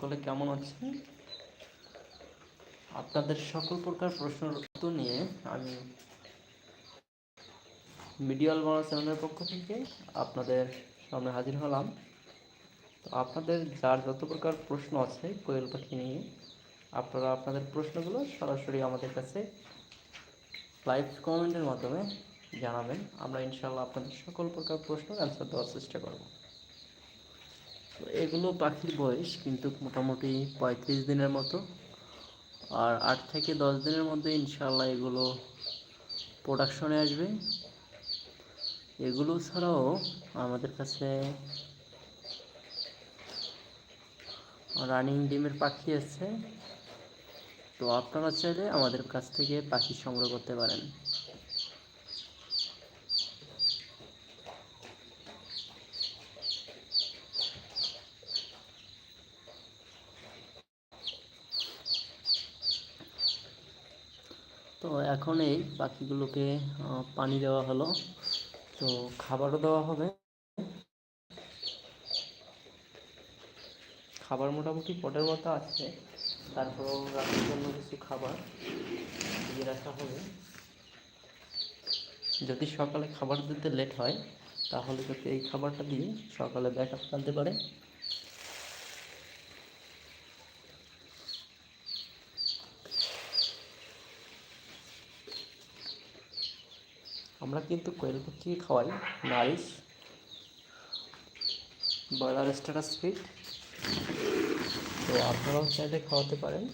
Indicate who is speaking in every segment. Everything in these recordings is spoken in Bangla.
Speaker 1: সকলে কেমন আছেন? আপনাদের সকল প্রকার প্রশ্নের উত্তর নিয়ে আমি মিডিয়াল বাংলা চ্যানেলের পক্ষ থেকে আপনাদের সামনে হাজির হলাম। তো আপনাদের যার যত প্রকার প্রশ্ন আছে কোয়েল পাখি নিয়ে, আপনারা আপনাদের প্রশ্নগুলো সরাসরি আমাদের কাছে লাইভ কমেন্টের মাধ্যমে জানাবেন। আমরা ইনশাল্লাহ আপনাদের সকল প্রকার প্রশ্নের অ্যান্সার দেওয়ার চেষ্টা করব। এগুলো পাখির বয়স কিন্তু মোটামুটি পঁয়ত্রিশ দিনের মতো। আর আট থেকে দশ দিনের মধ্যে ইনশাল্লাহ এগুলো প্রোডাকশনে আসবে। এগুলো ছাড়াও আমাদের কাছে রানিং ডিমের পাখি আছে। তো আপনারা চাইলে আমাদের কাছ থেকে পাখি সংগ্রহ করতে পারেন। এখন এই পাখিগুলোকে পানি দেওয়া হলো। তো খাবারও দেওয়া হবে। খাবার মোটামুটি পটের মতো আছে। তারপরেও রাতের জন্য কিছু খাবার দিয়ে রাখা হবে। যদি সকালে খাবার দিতে লেট হয়, তাহলে যদি এই খাবারটা দিয়ে সকালে ব্যাক আপ আনতে পারে। আমরা কিন্তু কোয়েল পাখি খাওয়াই নারিশ ব্রয়লার স্ট্যাটাস ফিট তো আপনারাও চাইলে খাওয়াতে পারেন।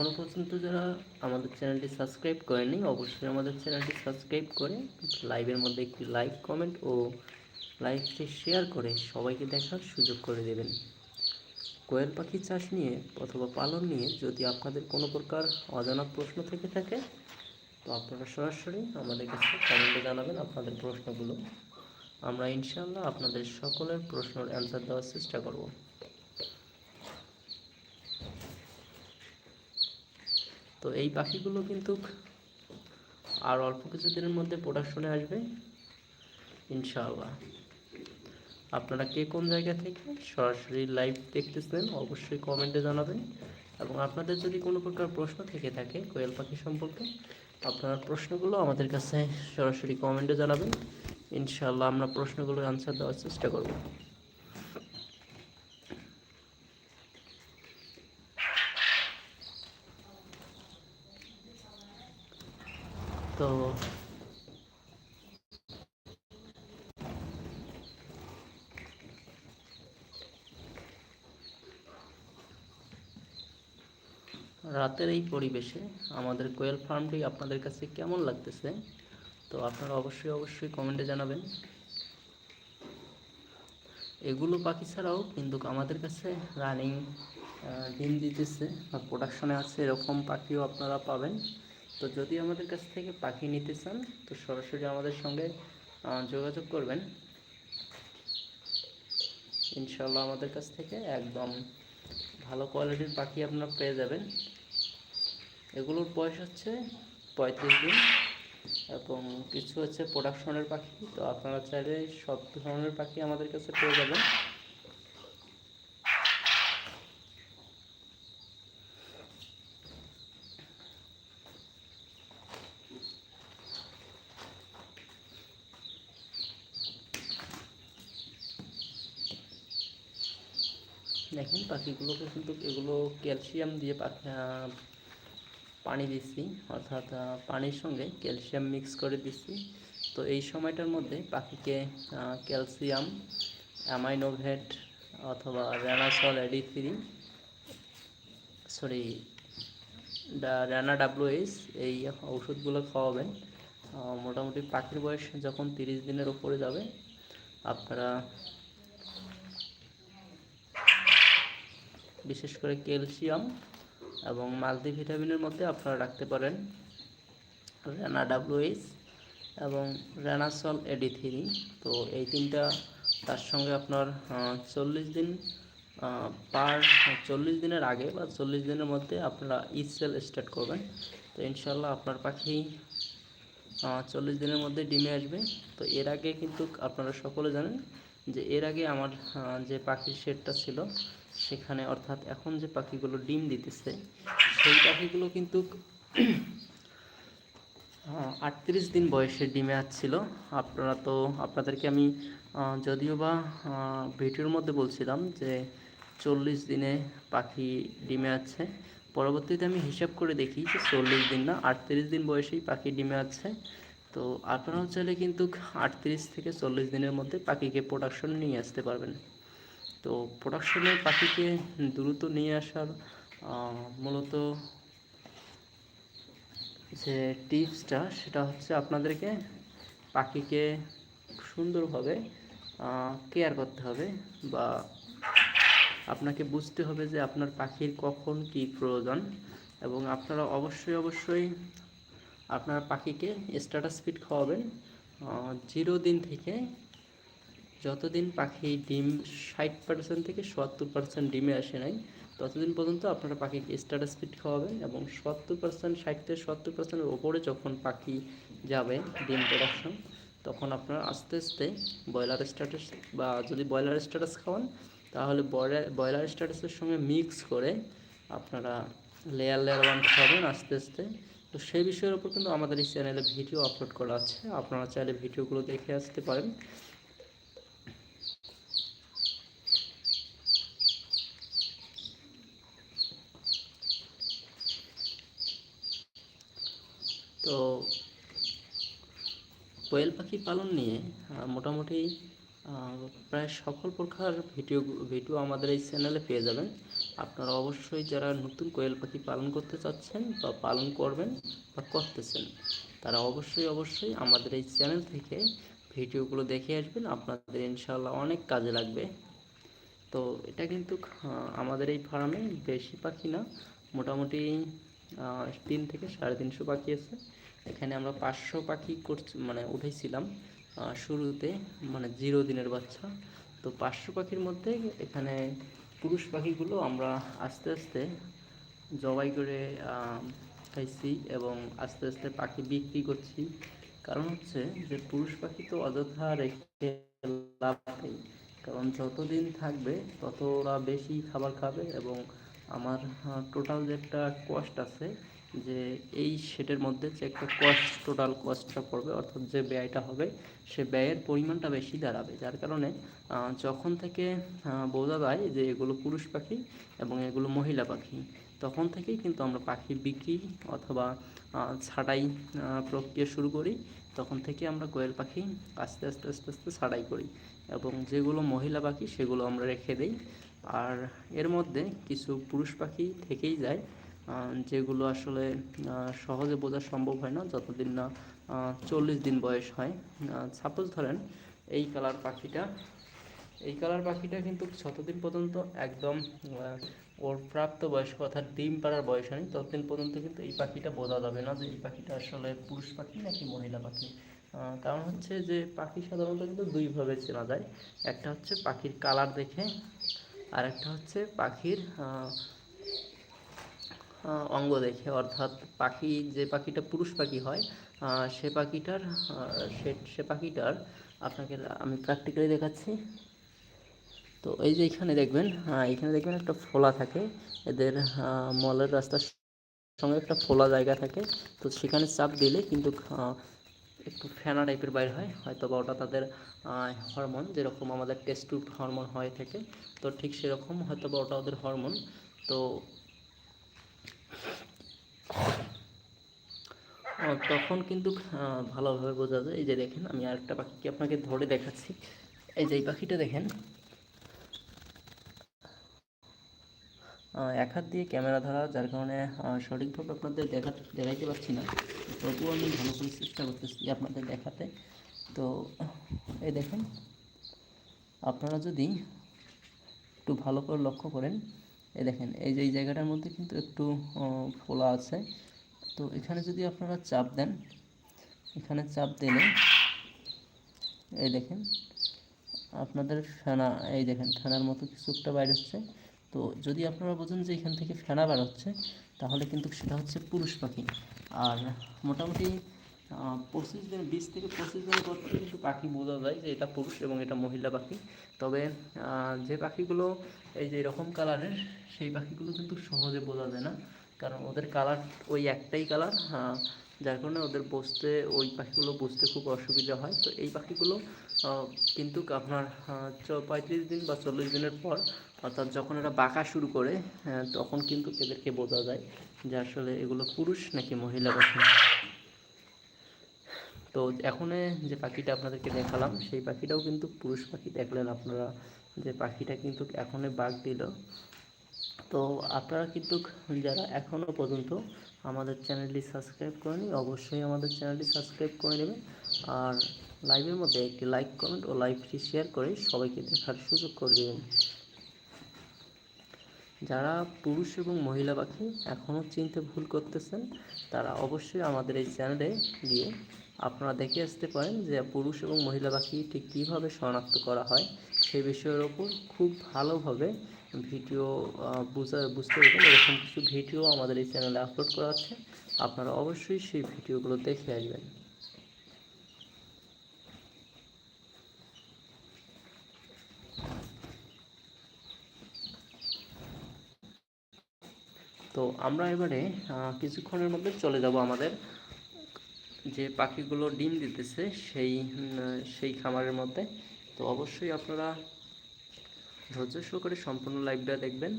Speaker 1: এখনও পর্যন্ত যারা আমাদের চ্যানেলটি সাবস্ক্রাইব করেনি অবশ্যই আমাদের চ্যানেলটি সাবস্ক্রাইব করে লাইভের মধ্যে একটি লাইক, কমেন্ট ও লাইভটি শেয়ার করে সবাইকে দেখার সুযোগ করে দেবেন। কোয়েল পাখি চাষ নিয়ে অথবা পালন নিয়ে যদি আপনাদের কোনো প্রকার অজানা প্রশ্ন থেকে থাকে, তো আপনারা সরাসরি আমাদের কাছে কমেন্টে জানাবেন আপনাদের প্রশ্নগুলো। আমরা ইনশাল্লাহ আপনাদের সকলের প্রশ্নের অ্যান্সার দেওয়ার চেষ্টা করব। তো এই পাখিগুলো কিন্তু আর অল্প কিছুদিনের মধ্যে প্রোডাকশনে আসবে, ইনশাআল্লাহ। আপনারা কে কোন জায়গা থেকে সরাসরি লাইভ দেখতেছেন, অবশ্যই কমেন্টে জানাবেন। এবং আপনাদের যদি কোনো প্রকার প্রশ্ন থেকে থাকে কোয়েল পাখি সম্পর্কে, আপনার প্রশ্নগুলো আমাদের কাছে সরাসরি কমেন্টে জানাবেন। ইনশাআল্লাহ আমরা প্রশ্নগুলোর আনসার দেওয়ার চেষ্টা করব। তো রাতের এই পরিবেশে আমাদের কোয়েল ফার্মটি আপনাদের কাছে কেমন লাগতেছে? তো আপনারা অবশ্যই অবশ্যই কমেন্টে জানাবেন। এগুলো পাখি ছাড়াও কিন্তু আমাদের কাছে রানিং ডিম দিতেছে বা প্রোডাকশনে আছে এরকম পাখিও আপনারা পাবেন। তো যদি আমাদের কাছ থেকে পাখি নিতে চান, তো সরাসরি আমাদের সঙ্গে যোগাযোগ করবেন। ইনশাল্লাহ আমাদের কাছ থেকে একদম ভালো কোয়ালিটির পাখি আপনারা পেয়ে যাবেন। এগুলোর বয়স হচ্ছে পঁয়ত্রিশ দিন এবং কিছু হচ্ছে প্রোডাকশনের পাখি, তো আপনারা চাইলে সব ধরনের পাখি আমাদের কাছে পেয়ে যাবেন। পাখিগুলোকে কিন্তু এগুলো ক্যালসিয়াম দিয়ে পানি দিচ্ছি অর্থাৎ পানির সঙ্গে ক্যালসিয়াম মিক্স করে দিচ্ছি তো এই সময়টার মধ্যে পাখিকে ক্যালসিয়াম অ্যামাইনোভেট অথবা রেনাসল এডি থ্রি সরি রানা ডাব্লিউএস এই ওষুধগুলো খাওয়াবেন। মোটামুটি পাখির বয়স যখন তিরিশ দিনের উপরে যাবে, আপনারা বিশেষ করে ক্যালসিয়াম এবং মাল্টিভিটামিনের মধ্যে আপনারা রাখতে পারেন রানা ডাব্লিউএস এবং রেনাসল এডি থ্রি তো এই তিনটা, তার সঙ্গে আপনার চল্লিশ দিন পার, চল্লিশ দিনের আগে বা চল্লিশ দিনের মধ্যে আপনারা ইসেল স্টার্ট করবেন। তো ইনশাল্লাহ আপনার পাখি চল্লিশ দিনের মধ্যে ডিমে আসবে। তো এর আগে কিন্তু আপনারা সকলে জানেন যে এর আগে আমার যে পাখির শেডটা ছিল সেখানে অর্থাৎ এখন যে পাখিগুলো ডিম দিতেছে, সেই পাখিগুলো কিন্তু আটত্রিশ দিন বয়সে ডিমে আসছিল। আপনারা তো, আপনাদেরকে আমি যদিও বা ভিডিওর মধ্যে বলছিলাম যে চল্লিশ দিনে পাখি ডিমে আছে পরবর্তীতে আমি হিসাব করে দেখি যে চল্লিশ দিন না, আটত্রিশ দিন বয়সেই পাখি ডিমে আছে তো আপনারাও চাইলে কিন্তু আটত্রিশ থেকে চল্লিশ দিনের মধ্যে পাখিকে প্রোডাকশন নিয়ে আসতে পারবেন। তো প্রোডাকশনে পাখিকে দ্রুত নিয়ে আসার মূলত যে টিপসটা সেটা হচ্ছে আপনাদেরকে পাখিকে সুন্দরভাবে কেয়ার করতে হবে বা আপনাকে বুঝতে হবে যে আপনার পাখির কখন কি প্রয়োজন এবং আপনারা অবশ্যই অবশ্যই আপনার পাখিকে স্ট্যাটাস ফিড খাওয়াবেন জিরো দিন থেকে যতদিন পাখি ডিম ষাট পার্সেন্ট থেকে সত্তর পার্সেন্ট ডিমে আসে নাই, ততদিন পর্যন্ত আপনারা পাখিকে স্ট্যাটাস ফিড খাওয়াবেন এবং সত্তর পার্সেন্ট ষাট থেকে সত্তর পার্সেন্টের ওপরে যখন পাখি যাবে ডিম প্রোডাকশন তখন আপনারা আস্তে আস্তে ব্রয়লার স্ট্যাটাস বা যদি ব্রয়লার স্ট্যাটাস খাওয়ান, তাহলে ব্রয়লার স্ট্যাটাসের সঙ্গে মিক্স করে আপনারা লেয়ার লেয়ার ওয়ান খাওয়াবেন আস্তে আস্তে। তো সেই বিষয়ের উপর কিন্তু আমাদের এই চ্যানেলে ভিডিও আপলোড করা আছে, আপনারা চাইলে ভিডিওগুলো দেখে আসতে পারেন। তো কোয়েল পাখি পালন নিয়ে মোটামুটি প্রায় সকল প্রকার ভিডিও ভিডিও আমাদের এই চ্যানেলে পেয়ে যাবেন। আপনারা অবশ্যই যারা নতুন কোয়েল পাখি পালন করতে চাচ্ছেন বা পালন করবেন বা করতেছেন, তারা অবশ্যই অবশ্যই আমাদের এই চ্যানেল থেকে ভিডিওগুলো দেখে আসবেন। আপনাদের ইনশাল্লাহ অনেক কাজে লাগবে। তো এটা কিন্তু আমাদের এই ফার্মে বেশি পাখি না, মোটামুটি তিন থেকে সাড়ে তিনশো পাখি আছে। এখানে আমরা পাঁচশো পাখি করছি মানে উঠেছিলাম শুরুতে মানে জিরো দিনের বাচ্চা। তো পাঁচশো পাখির মধ্যে এখানে পুরুষ পাখিগুলো আমরা আস্তে আস্তে জবাই করে খাইছি এবং আস্তে আস্তে পাখি বিক্রি করছি। কারণ হচ্ছে যে পুরুষ পাখি তো অযথা রেখে লাভ নেই। কারণ যতদিন থাকবে তত ওরা বেশি খাবার খাবে এবং আমার টোটাল যে একটা কস্ট আছে যে এই সেটের মধ্যে যে একটা কস্ট টোটাল কস্টটা পড়বে, অর্থাৎ যে ব্যয়টা হবে, সে ব্যয়ের পরিমাণটা বেশি দাঁড়াবে। যার কারণে যখন থেকে বোঝা যায় যে এগুলো পুরুষ পাখি এবং এগুলো মহিলা পাখি, তখন থেকেই কিন্তু আমরা পাখি বিক্রি অথবা ছাঁটাই প্রক্রিয়া শুরু করি। তখন থেকে আমরা কোয়েল পাখি আস্তে আস্তে আস্তে আস্তে ছাঁটাই করি এবং যেগুলো মহিলা পাখি সেগুলো আমরা রেখে দিই। আর এর মধ্যে কিছু পুরুষ পাখি থেকেই যায় যেগুলো আসলে সহজে বোঝা সম্ভব হয় না, যতদিন না চল্লিশ দিন বয়স হয়। সাপোজ ধরেন, এই কালার পাখিটা, এই কালার পাখিটা কিন্তু যতদিন পর্যন্ত একদম ওর প্রাপ্ত বয়স্ক অর্থাৎ ডিম পাড়ার বয়স হয়নি, ততদিন পর্যন্ত কিন্তু এই পাখিটা বোঝা যাবে না যে এই পাখিটা আসলে পুরুষ পাখি নাকি মহিলা পাখি। কারণ হচ্ছে যে পাখি সাধারণত কিন্তু দুইভাবে চেনা যায়। একটা হচ্ছে পাখির কালার দেখে, আর একটা হচ্ছে পাখির অঙ্গ দেখে, অর্থাৎ পাখি, যে পাখিটা পুরুষ পাখি হয় সে পাখিটার সে পাখিটার আপনাকে আমি প্র্যাকটিক্যালি দেখাচ্ছি। তো এই যে এখানে দেখবেন এখানে দেখবেন একটা ফোলা থাকে। এদের মলের রাস্তার সঙ্গে একটা ফোলা জায়গা থাকে। তো সেখানে চাপ দিলে কিন্তু একটু ফেনা টাইপের বাইর হয়। হয়তো বা ওটা তাদের হরমোন যেরকম আমাদের টেস্টুট হরমোন হয়ে থাকে, তো ঠিক সেরকম হয়তো বা ওটা ওদের হরমোন তো তখন কিন্তু ভালোভাবে বোঝা যায়। এই যে দেখেন, আমি আরেকটা পাখিকে আপনাকে ধরে দেখাচ্ছি। এই যে এই পাখিটা দেখেন। এক হাত দিয়ে ক্যামেরা ধরা, যার কারণে সঠিকভাবে আপনাদের দেখা, দেখাইতে পারছি না। তবুও আমি ভালো করে চেষ্টা করতেছি আপনাদের দেখাতে। তো, এই দেখেন, আপনারা যদি একটু ভালো করে লক্ষ্য করেন এই দেখেন, এই যে, এই জায়গাটার মধ্যে কিন্তু একটু ফোলা আছে। তো এখানে যদি আপনারা চাপ দেন, এখানে চাপ দিলে, এই দেখেন, আপনাদের ফেনা, এই দেখেন, ফেনার মতো কিছু একটা বাইর হচ্ছে। তো যদি আপনারা বোঝেন যে এখান থেকে ফেনা বার হচ্ছে, তাহলে কিন্তু সেটা হচ্ছে পুরুষ পাখি। আর মোটামুটি পঁচিশ দিন বিশ থেকে পঁচিশ দিনের পর থেকে কিন্তু পাখি বোঝা যায় যে এটা পুরুষ এবং এটা মহিলা পাখি। তবে যে পাখিগুলো এই যে এরকম কালারের সেই পাখিগুলো কিন্তু সহজে বোঝা যায় না। কারণ ওদের কালার ওই একটাই কালার যার কারণে ওদের বসতে, ওই পাখিগুলো বুঝতে খুব অসুবিধা হয়। তো এই পাখিগুলো কিন্তু আপনার পঁয়ত্রিশ দিন বা চল্লিশ দিনের পর, অর্থাৎ যখন এরা বাঁকা শুরু করে তখন কিন্তু এদেরকে বোঝা যায় যে আসলে এগুলো পুরুষ নাকি মহিলা পাখি। তো এখন যে পাখিটা আপনাদেরকে দেখালাম, সেই পাখিটাও কিন্তু পুরুষ পাখি। দেখলেন আপনারা যে পাখিটা কিন্তু এখনই বাঘ দিল। তো আপনারা কিন্তু যারা এখনও পর্যন্ত আমাদের চ্যানেলটি সাবস্ক্রাইব করেনি অবশ্যই আমাদের চ্যানেলটি সাবস্ক্রাইব করে নেবেন। আর লাইভের মধ্যে একটি লাইক, কমেন্ট ও লাইভটি শেয়ার করে সবাইকে দেখার সুযোগ করে দেবেন। যারা পুরুষ এবং মহিলা পাখি এখনও চিনতে ভুল করতেছেন, তারা অবশ্যই আমাদের এই চ্যানেলে গিয়ে আপনারা দেখে আসতে পারেন যে পুরুষ এবং মহিলা পাখি ঠিক কীভাবে শনাক্ত করা হয় সেই বিষয়ের ওপর খুব ভালোভাবে ভিডিও বুঝা, বুঝতে পারবেন। এরকম কিছু ভিডিও আমাদের এই চ্যানেলে আপলোড করা আছে। আপনারা অবশ্যই সেই ভিডিওগুলো দেখে আসবেন। তো আমরা এবারে কিছুক্ষণের মধ্যে চলে যাব আমাদের যে পাখিগুলো ডিম দিতেছে সেই সেই খামারের মধ্যে। তো অবশ্যই আপনারা ধৈর্য সহকারে সম্পূর্ণ লাইভটা দেখবেন।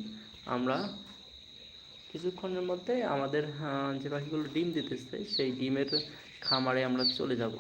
Speaker 1: আমরা কিছুক্ষণের মধ্যে আমাদের যে পাখিগুলো ডিম দিতেছে সেই ডিমের খামারে আমরা চলে যাব।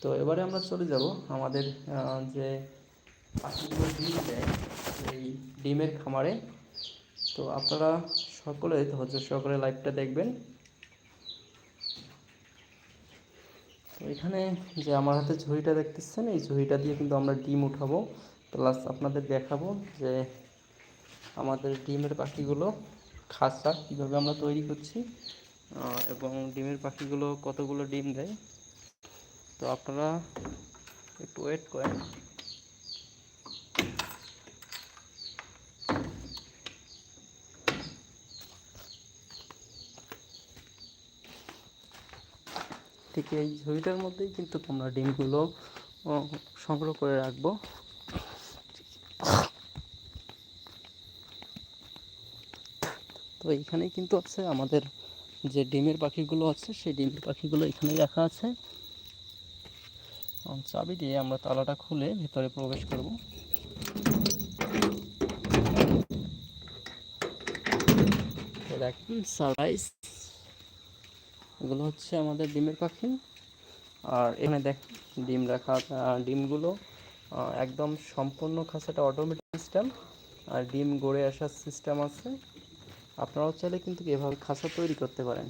Speaker 1: তো এবারে আমরা চলে যাব আমাদের যে পাখিগুলো ডিম দেয়, সেই ডিমের খামারে। তো আপনারা সকলে, ধৈর্য সহকারে লাইভটা দেখবেন। তো এখানে যে আমার হাতে ঝুড়িটা দেখতেছেন, এই ঝুড়িটা দিয়ে কিন্তু আমরা ডিম উঠাবো। প্লাস আপনাদের দেখাবো যে আমাদের ডিমের পাখিগুলো খাসা কীভাবে আমরা তৈরি করছি এবং ডিমের পাখিগুলো কতগুলো ডিম দেয়। তো আপনারা একটু ওয়েট করেন। ঠিক এই ঝুড়িটার মধ্যেই কিন্তু আমরা ডিমগুলো সংগ্রহ করে রাখব। তো এইখানেই কিন্তু আছে আমাদের যে ডিমের পাখিগুলো আছে, সেই ডিমের পাখিগুলো এখানেই রাখা আছে। চাবি দিয়ে আমরা তালাটা খুলে ভিতরে প্রবেশ করব। দেখুন সারপ্রাইজ। এগুলো হচ্ছে আমাদের ডিমের পাখি। আর এখানে দেখ, ডিম রাখা ডিমগুলো একদম সম্পূর্ণ খাঁচাটা অটোমেটিক সিস্টেম আর ডিম গড়ে আসার সিস্টেম আছে। আপনারাও চাইলে কিন্তু এভাবে খাঁচা তৈরি করতে পারেন।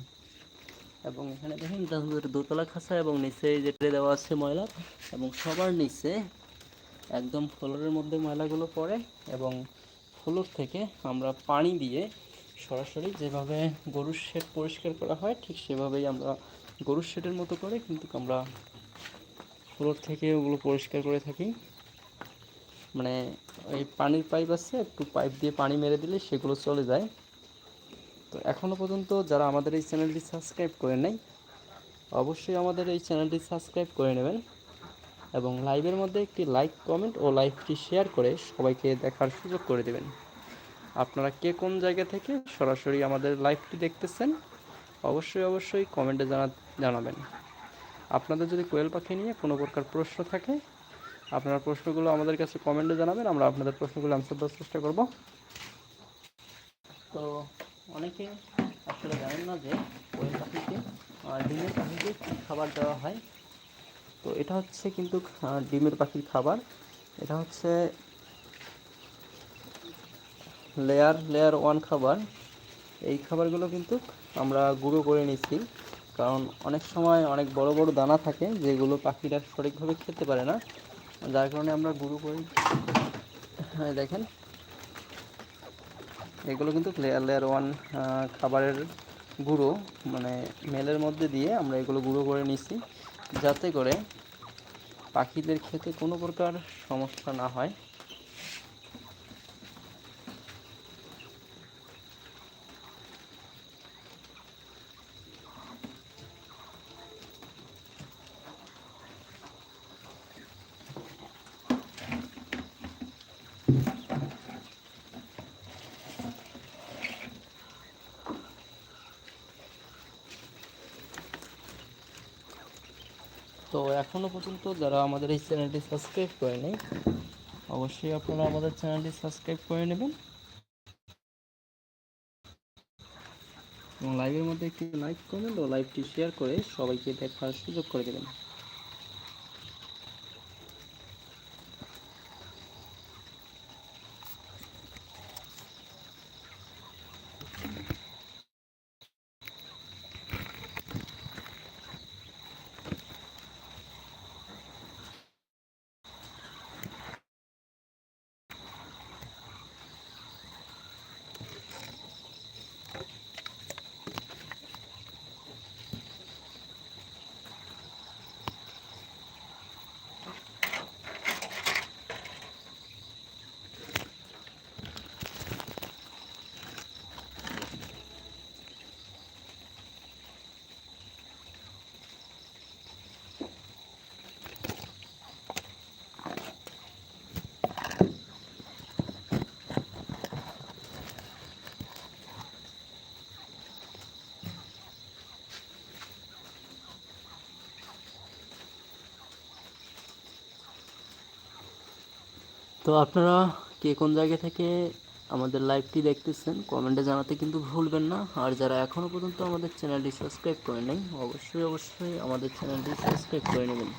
Speaker 1: এবং এখানে দেখেন তাদের দোতলা খাঁচা এবং নিচে যেটা দেওয়া আছে ময়লা এবং সবার নিচে একদম ফ্লোরের মধ্যে ময়লাগুলো পড়ে এবং ফ্লোর থেকে আমরা পানি দিয়ে সরাসরি যেভাবে গরুর শেড পরিষ্কার করা হয়, ঠিক সেভাবেই আমরা গরুর শেডের মতো করে কিন্তু আমরা ফ্লোর থেকে ওগুলো পরিষ্কার করে থাকি। মানে ওই পানির পাইপ আছে, একটু পাইপ দিয়ে পানি মেরে দিলে সেগুলো চলে যায়। তো এখনও পর্যন্ত যারা আমাদের এই চ্যানেলটি সাবস্ক্রাইব করে নাই, অবশ্যই আমাদের এই চ্যানেলটি সাবস্ক্রাইব করে নেবেন এবং লাইভের মধ্যে একটি লাইক, কমেন্ট ও লাইভটি শেয়ার করে সবাইকে দেখার সুযোগ করে দেবেন। আপনারা কে কোন জায়গা থেকে সরাসরি আমাদের লাইভটি দেখতেছেন, অবশ্যই অবশ্যই কমেন্টে জানা, জানাবেন। আপনাদের যদি কোয়েল পাখি নিয়ে কোনো প্রকার প্রশ্ন থাকে, আপনার প্রশ্নগুলো আমাদের কাছে কমেন্টে জানাবেন, আমরা আপনাদের প্রশ্নগুলো আনসার দেওয়ার চেষ্টা করব। তো অনেকে আসলে জানেন না যে কোয়েল পাখিকে ডিমের পাখিকে কী খাবার দেওয়া হয়। তো এটা হচ্ছে কিন্তু ডিমের পাখির খাবার। এটা হচ্ছে লেয়ার লেয়ার ওয়ান খাবার। এই খাবারগুলো কিন্তু আমরা গুঁড়ো করে নিচ্ছি কারণ অনেক সময় অনেক বড় বড় দানা থাকে যেগুলো পাখিরা সঠিকভাবে খেতে পারে না। যার কারণে আমরা গুঁড়ো করি হ্যাঁ দেখেন এগুলো কিন্তু লেয়ার লেয়ার ওয়ান খাবারের গুঁড়ো মানে মেলের মধ্যে দিয়ে আমরা এগুলো গুঁড়ো করে নিচ্ছি, যাতে করে পাখিদের খেতে কোনো প্রকার সমস্যা না হয়। তো এখনও পর্যন্ত যারা আমাদের এই চ্যানেলটি সাবস্ক্রাইব করে নেই, অবশ্যই আপনারা আমাদের চ্যানেলটি সাবস্ক্রাইব করে নেবেন। এবং লাইভের মধ্যে একটি লাইক কমেন্ট ও লাইভটি শেয়ার করে সবাইকে দেখার সুযোগ করে দেবেন। তো আপনারা কে কোন জায়গা থেকে আমাদের লাইভটি দেখতেছেন কমেন্টে জানাতে কিন্তু ভুলবেন না। আর যারা এখনও পর্যন্ত আমাদের চ্যানেলটি সাবস্ক্রাইব করে নেই অবশ্যই অবশ্যই আমাদের চ্যানেলটি সাবস্ক্রাইব করে নেবেন।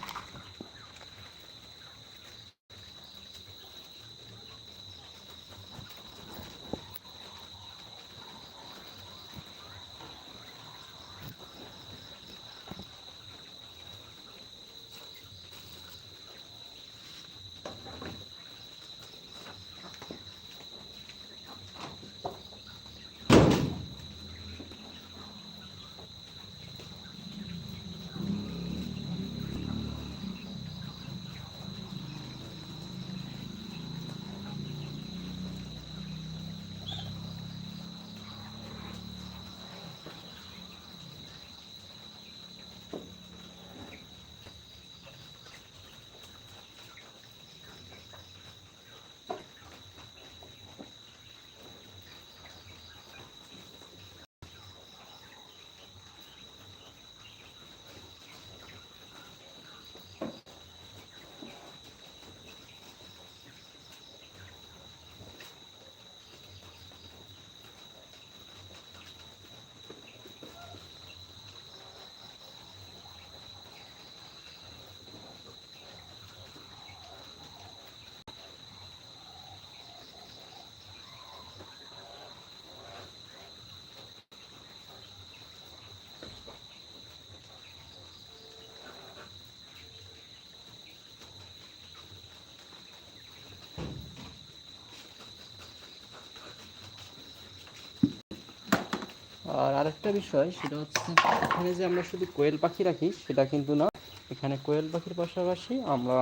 Speaker 1: আর আরেকটা বিষয়, সেটা হচ্ছে এখানে যে আমরা শুধু কোয়েল পাখি রাখি, সেটা কিন্তু না। এখানে কোয়েল পাখির পাশাপাশি আমরা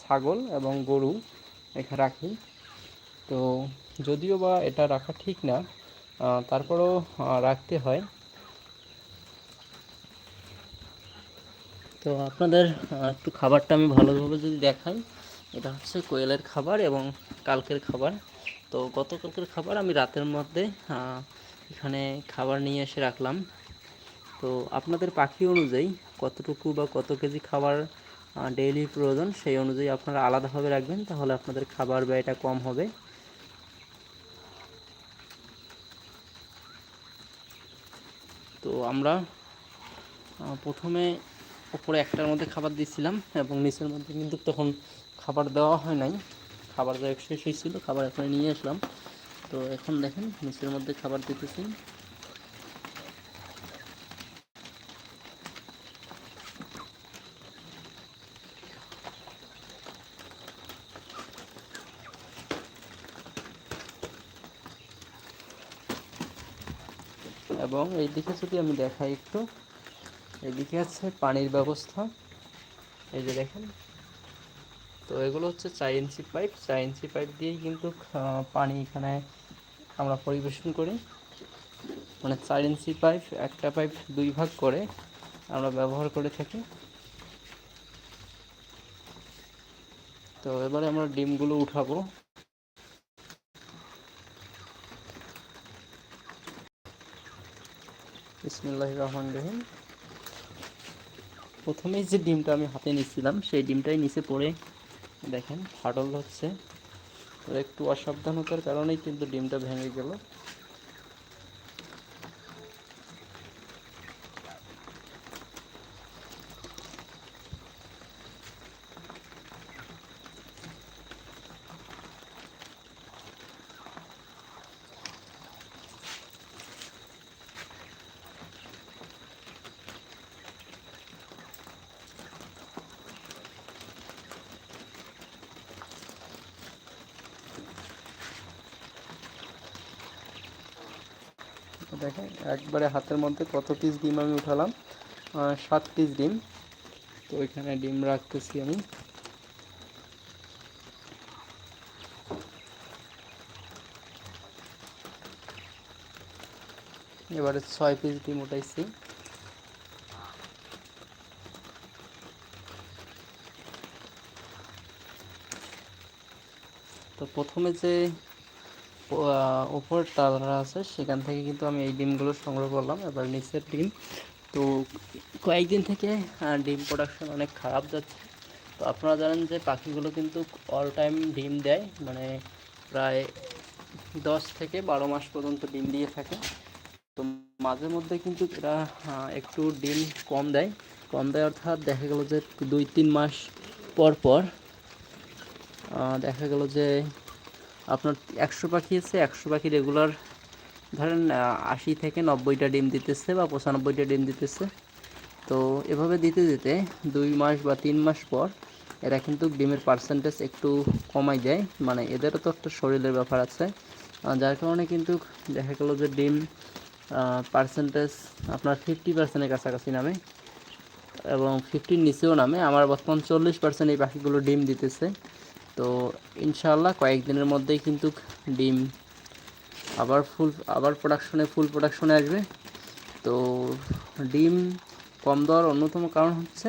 Speaker 1: ছাগল এবং গরু এখানে রাখি। তো যদিও বা এটা রাখা ঠিক না তারপরেও রাখতে হয়। তো আপনাদের একটু খাবারটা আমি ভালোভাবে যদি দেখাই, এটা হচ্ছে কোয়েলের খাবার এবং কালকের খাবার। তো গতকালকের খাবার আমি রাতের মধ্যে এখানে খাবার নিয়ে এসে রাখলাম। তো আপনাদের পাখি অনুযায়ী কতটুকু বা কত কেজি খাবার ডেইলি প্রয়োজন সেই অনুযায়ী আপনারা আলাদাভাবে রাখবেন, তাহলে আপনাদের খাবার ব্যয়টা কম হবে। তো আমরা প্রথমে উপরে একটার মধ্যে খাবার দিয়েছিলাম এবং নিচের মধ্যে কিন্তু তখন খাবার দেওয়া হয় নাই। খাবার দেওয়া শেষ হয়েছিল, খাবার এখন নিয়ে আসলাম। তো এখন দেখেন, নিচের মধ্যে খাবার দিতেছি। এবং এইদিকে যদি আমি দেখাই একটু এদিকে আছে পানির ব্যবস্থা। এই যে দেখেন, তো এগুলো হচ্ছে চার ইঞ্চি পাইপ। চার ইঞ্চি পাইপ দিয়েই কিন্তু পানি এখানে আমরা পরিবেশন করি। মানে চার ইঞ্চি পাইপ, একটা পাইপ দুই ভাগ করে আমরা ব্যবহার করে থাকি। তো এবারে আমরা ডিমগুলো উঠাবো। বিসমিল্লাহির রহমান রহিম। প্রথমেই যে ডিমটা আমি হাতে নিচ্ছিলাম, সেই ডিমটাই নিচে পড়ে দেখেন, ফাটল হচ্ছে একটু অসাবধানতার কারণেই কিন্তু ডিমটা ভেঙে গেল তো দেখেন একবারে হাতের মধ্যে কত পিস ডিম আমি উঠালাম? সাত পিস ডিম। তো ওইখানে ডিম রাখতেছি আমি। এবারে ছয় পিস ডিম উঠাইছি। তো প্রথমে যে আহ, উপর তালা আছে সেখান থেকে কিন্তু আমি এই ডিমগুলো সংগ্রহ করলাম। এবার নিচের ডিম তো কয়েকদিন থেকে ডিম প্রোডাকশন অনেক খারাপ যাচ্ছে। তো আপনারা জানেন যে পাখিগুলো কিন্তু অল টাইম ডিম দেয় মানে প্রায় দশ থেকে বারো মাস পর্যন্ত ডিম দিয়ে থাকে। তো মাঝে মধ্যে কিন্তু এরা একটু ডিম কম দেয়। কম দেয় অর্থাৎ দেখা গেল যে দুই তিন মাস পর পর দেখা গেল যে আপনার একশো পাখি আছে, একশো পাখি রেগুলার ধরেন আশি থেকে নব্বইটা ডিম দিতেছে বা পঁচানব্বইটা ডিম দিতেছে। তো এভাবে দিতে দিতে দুই মাস বা তিন মাস পর এরা কিন্তু ডিমের পার্সেন্টেজ একটু কমাই দেয়। মানে এদেরও তো একটা শরীরের ব্যাপার আছে। যার কারণে কিন্তু দেখা গেলো যে ডিম পার্সেন্টেজ আপনার ফিফটি পার্সেন্টের কাছাকাছি নামে এবং ফিফটির নিচেও নামে। আমার বর্তমান চল্লিশ পার্সেন্ট এই পাখিগুলো ডিম দিতেছে। তো ইনশাআল্লাহ কয়েকদিনের মধ্যেই কিন্তু ডিম আবার ফুল, আবার প্রোডাকশনে ফুল প্রোডাকশনে আসবে। তো ডিম, কম দেওয়ার অন্যতম কারণ হচ্ছে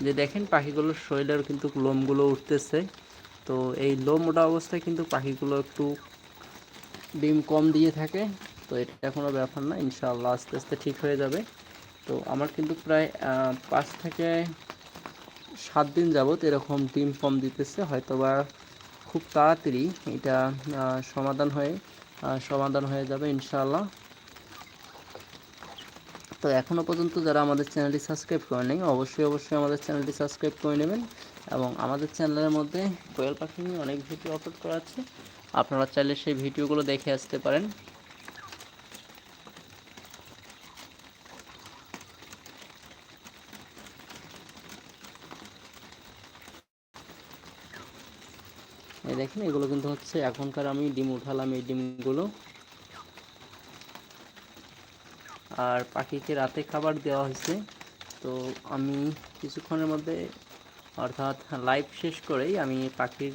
Speaker 1: যে দেখেন পাখিগুলোর শরীরের কিন্তু লোমগুলো উঠতেছে। তো এই লোম ওঠা অবস্থায় কিন্তু পাখিগুলো একটু ডিম কম দিয়ে থাকে। তো এটা কোনো ব্যাপার না, ইনশাআল্লাহ আস্তে আস্তে ঠিক হয়ে যাবে। তো আমার কিন্তু প্রায় পাঁচ থেকে সাত দিন যাবত এরকম ডিম ফর্ম দিতেছে, হয়তোবা খুব তাড়াতাড়ি এটা সমাধান হয়ে সমাধান হয়ে যাবে ইনশাআল্লাহ। তো এখনও পর্যন্ত যারা আমাদের চ্যানেলটি সাবস্ক্রাইব করে নেই, অবশ্যই অবশ্যই আমাদের চ্যানেলটি সাবস্ক্রাইব করে নেবেন এবং আমাদের চ্যানেলের মধ্যে কোয়েল পাখি নিয়ে অনেক ভিডিও আপলোড করা আছে। আপনারা চাইলে সেই ভিডিওগুলো দেখে আসতে পারেন। এই দেখেন, এগুলো কিন্তু হচ্ছে এখনকার আমি ডিম উঠালাম এই ডিমগুলো। আর পাখিকে রাতে খাবার দেওয়া হয়েছে। তো আমি কিছুক্ষণের মধ্যে অর্থাৎ লাইভ শেষ করেই আমি পাখির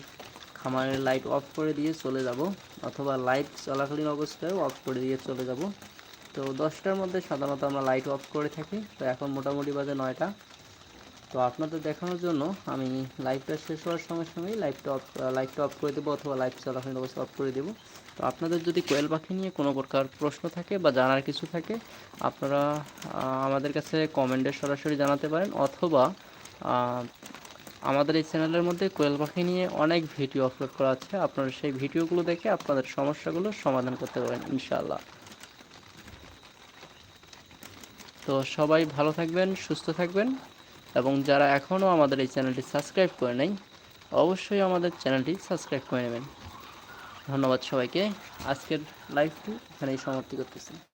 Speaker 1: খামারের লাইট অফ করে দিয়ে চলে যাব, অথবা লাইট চলাকালীন অবস্থায় অফ করে দিয়ে চলে যাব। তো দশটার মধ্যে সাধারণত আমরা লাইট অফ করে থাকি। তো এখন মোটামুটি বাজে নয়টা। তো আপনাদের দেখানোর জন্য আমি লাইভটা শেষ হওয়ার সঙ্গে সঙ্গেই লাইভটা অফ লাইভটা অফ করে দেবো অথবা লাইভ চলাকালীন অবস্থা অফ করে দেবো। তো আপনাদের যদি কোয়েল পাখি নিয়ে কোনো প্রকার প্রশ্ন থাকে বা জানার কিছু থাকে, আপনারা আমাদের কাছে কমেন্টে সরাসরি জানাতে পারেন অথবা আমাদের এই চ্যানেলের মধ্যে কোয়েল পাখি নিয়ে অনেক ভিডিও আপলোড করা আছে। আপনারা সেই ভিডিওগুলো দেখে আপনাদের সমস্যাগুলো সমাধান করতে পারেন, ইনশাআল্লাহ। তো সবাই ভালো থাকবেন, সুস্থ থাকবেন। এবং যারা এখনও আমাদের এই চ্যানেলটি সাবস্ক্রাইব করে নেই, অবশ্যই আমাদের চ্যানেলটি সাবস্ক্রাইব করে নেবেন। ধন্যবাদ সবাইকে। আজকের লাইভটি এখানেই সমাপ্তি করতেছি।